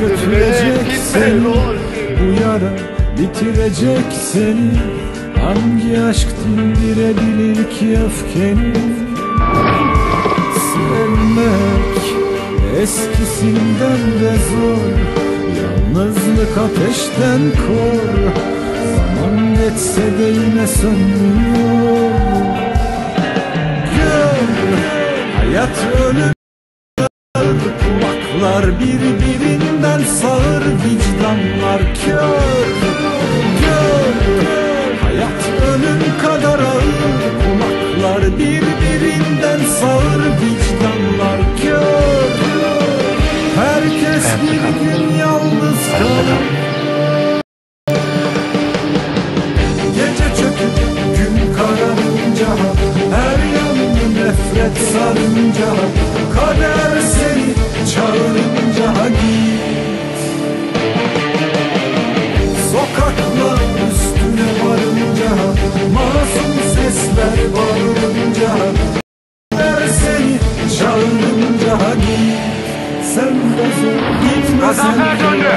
götürecek seni Bu yara bitirecek seni Hangi aşk dindirebilir ki öfkeni? Sevmek eskisinden de zor. Yalnızlık ateşten kor. Zaman geçse de yine sönmüyor. Gör hayat ölüm. Kulaklar birbirinden sağır vicdanlar kör Gör hayat ölüm kadar ağır Kulaklar birbirinden sağır vicdanlar kör. Herkes bir gün yalnız kalır. Gece çöküp gün kararınca Her yanını nefret sarınca Kader seni çağırınca Gitmesen Gazanfer döndü.